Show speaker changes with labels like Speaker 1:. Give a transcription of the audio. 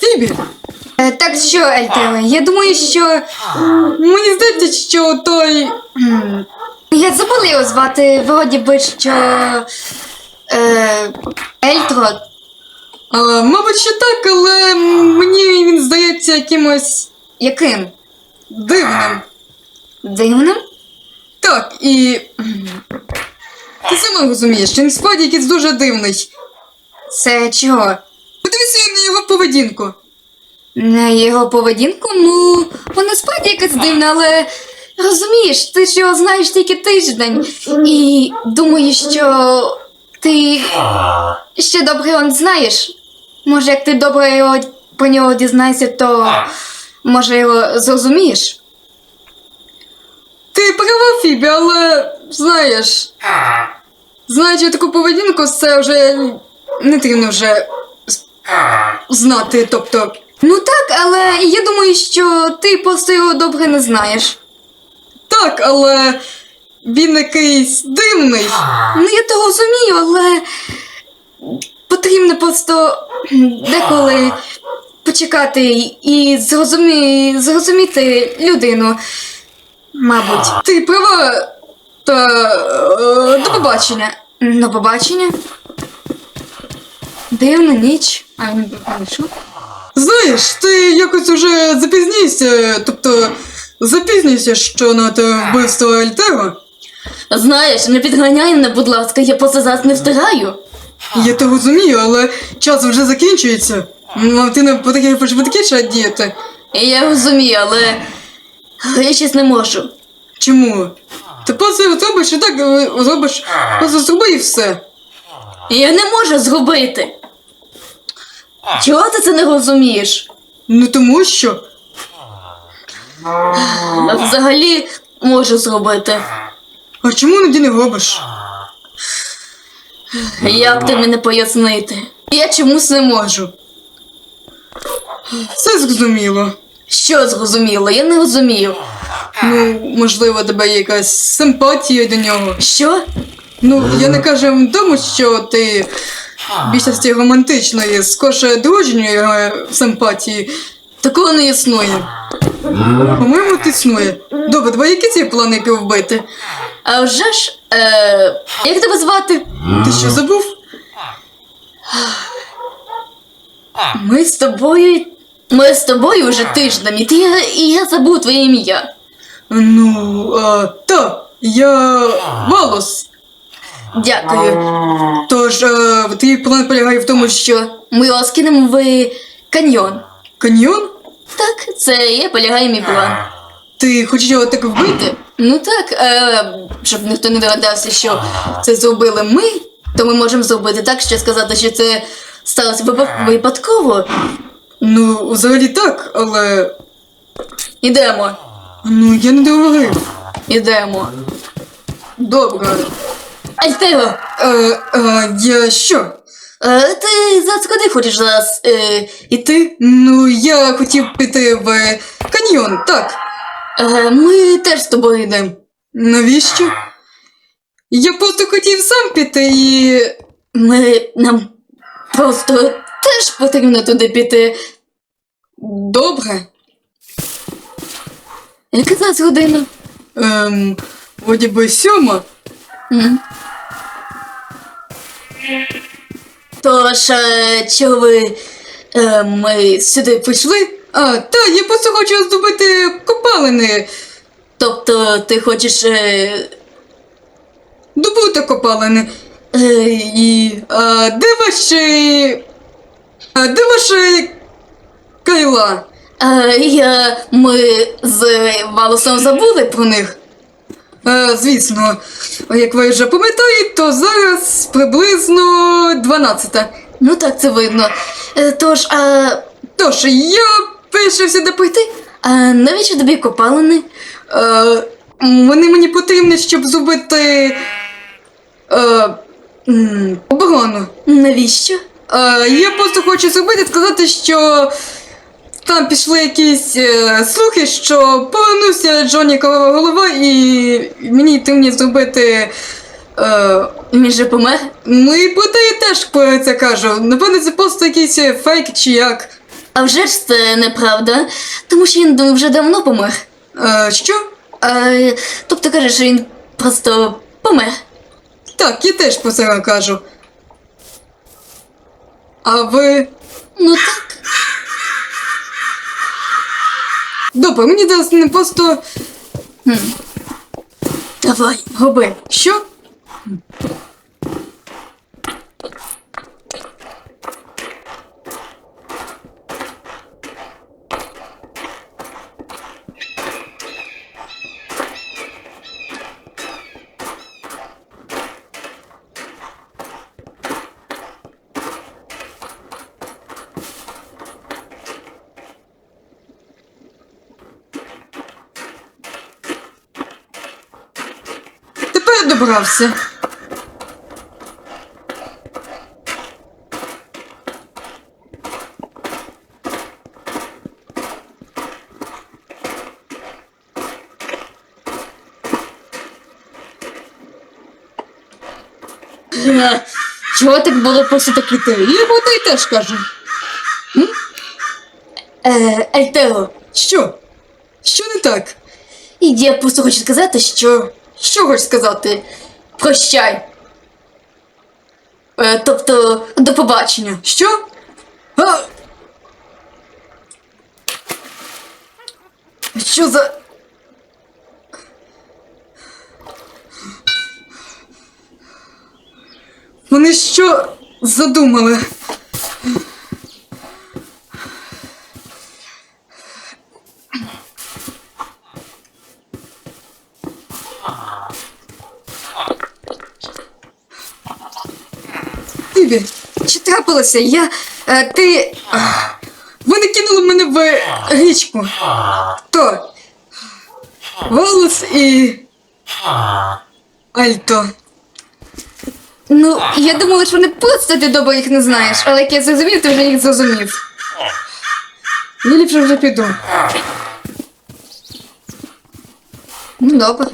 Speaker 1: Фібі,
Speaker 2: Е, Так що, Ельтере, я думаю, що.
Speaker 1: мені здається, що той.
Speaker 2: Я забула його звати, вроді би, що. Е, Ельтро.
Speaker 1: Е, мабуть, що так, але мені він здається якимось
Speaker 2: Яким?
Speaker 1: дивним.
Speaker 2: Дивним?
Speaker 1: Так, і. Ти сама розумієш, він справді якийсь дуже дивний.
Speaker 2: Це чого?
Speaker 1: Подивися на його поведінку.
Speaker 2: На його поведінку, ну, вона справді якась дивна, але розумієш, ти ж його знаєш тільки тиждень. І думаю, що ти ще добре його знаєш. Може, як ти добре його, про нього дізнаєшся, то може його зрозумієш.
Speaker 1: Ти права, Фібі, але знаєш. Знаючи таку поведінку, це вже не потрібно вже знати, тобто.
Speaker 2: Ну так, але я думаю, що ти просто його добре не знаєш.
Speaker 1: Так, але він якийсь дивний.
Speaker 2: Ну я то розумію, але потрібно просто деколи почекати і зрозумі... зрозуміти людину. Мабуть.
Speaker 1: Ти права. Та е, до побачення.
Speaker 2: До побачення. Дивна ніч. А він що?
Speaker 1: Знаєш, ти якось уже запізнився, тобто запізнився, що на те вбивство Альтера.
Speaker 3: Знаєш, не підганяй мене, будь ласка, я просто зараз не встигаю.
Speaker 1: Я то розумію, але час вже закінчується. Ну, ти не потрібно швидкіше діяти.
Speaker 3: І Я розумію, але але я щось не можу.
Speaker 1: Чому? Ти просто зробиш і так е, зробиш, просто зроби і все.
Speaker 3: Я не можу зробити. Чого ти це не розумієш?
Speaker 1: Ну тому що.
Speaker 3: А Взагалі можу зробити.
Speaker 1: А чому іноді не робиш?
Speaker 3: Як ти мене пояснити?
Speaker 1: Я чомусь не можу. Все зрозуміло.
Speaker 3: Що зрозуміло? Я не розумію.
Speaker 1: Ну, можливо, тебе є якась симпатія до нього.
Speaker 3: Що?
Speaker 1: Ну, я не кажу в тому, що ти більшості романтичної, скорше дружньої е, симпатії. Такого не існує. По-моєму, це існує. Добре, давай які ці плани які вбити?
Speaker 3: А вже ж, е, як тебе звати?
Speaker 1: Ти що забув?
Speaker 3: Ми з тобою. Ми з тобою вже тиждень, і, ти, і я забув твоє ім'я.
Speaker 1: Ну, а, та, я Валос.
Speaker 3: Дякую.
Speaker 1: Тож, е, твій план полягає в тому, що
Speaker 3: ми його скинемо в каньйон.
Speaker 1: каньйон?
Speaker 3: Так, це є полягає мій план.
Speaker 1: Ти хочеш його так вбити?
Speaker 3: Ну так, е, щоб ніхто не догадався, що це зробили ми, то ми можемо зробити так, що сказати, що це сталося випа- випадково.
Speaker 1: Ну, взагалі так, але.
Speaker 3: Ідемо,
Speaker 1: Ну, я не договорив.
Speaker 3: ідемо.
Speaker 1: Добре.
Speaker 3: Альтеро,
Speaker 1: Е, е, я що?
Speaker 3: Е, ти зараз куди хочеш зараз е, іти?
Speaker 1: Ну, я хотів піти в каньйон, так.
Speaker 3: Е, ми теж з тобою йдемо.
Speaker 1: Навіщо? Я просто хотів сам піти і.
Speaker 3: Ми нам просто теж потрібно туди піти.
Speaker 1: Добре.
Speaker 3: Яка зараз година?
Speaker 1: Ем, вроді би сьома.
Speaker 3: М. Тож, чого ви е, ми сюди прийшли?
Speaker 1: А, та, я просто хочу здобути копалини.
Speaker 3: Тобто ти хочеш. Е,
Speaker 1: Добути копалини.
Speaker 3: е,
Speaker 1: І. А, де ваші. А, де ваші кайла?
Speaker 3: е, я, ми з Валосом забули про них.
Speaker 1: Е, звісно, як ви вже пам'ятаєте, то зараз приблизно 12.
Speaker 3: Ну так це видно. Е, тож, а,
Speaker 1: Тож, я вирішив сюди прийти.
Speaker 3: а навіщо тобі копалини?
Speaker 1: Е, вони мені потрібні, щоб зробити. Е, оборону.
Speaker 3: Навіщо?
Speaker 1: Е, я просто хочу зробити сказати, що там пішли якісь е, слухи, що повернувся Джоні Корова голова, і мені йти мені зробити. Е,
Speaker 3: Він же помер.
Speaker 1: ну і про те я теж про це кажу. Напевно, це просто якийсь е, фейк чи як.
Speaker 3: А вже ж це неправда, тому що він вже давно помер.
Speaker 1: Е, що?
Speaker 3: Е, тобто кажеш, що він просто помер.
Speaker 1: Так, я теж про це кажу. А ви.
Speaker 3: Ну так.
Speaker 1: Добре, мені зараз не просто.
Speaker 3: Давай, роби.
Speaker 1: Що? Добрався.
Speaker 3: Чого так було просто так іти?
Speaker 1: Я про й теж кажу.
Speaker 3: Е,
Speaker 1: Що? Що не так?
Speaker 3: і я просто хочу сказати, що
Speaker 1: Що хочеш сказати?
Speaker 3: прощай. Е, тобто, до побачення.
Speaker 1: Що? А? Що за. Вони що задумали? Бібі, що трапилося? Я. Е, ти. Вони кинули мене в річку. Хто? Волос і. Альто.
Speaker 2: Ну, я думала, що вони просто ти добре їх не знаєш, але як я зрозумів, ти вже їх зрозумів.
Speaker 1: Я ліпше вже піду.
Speaker 2: Ну, добре.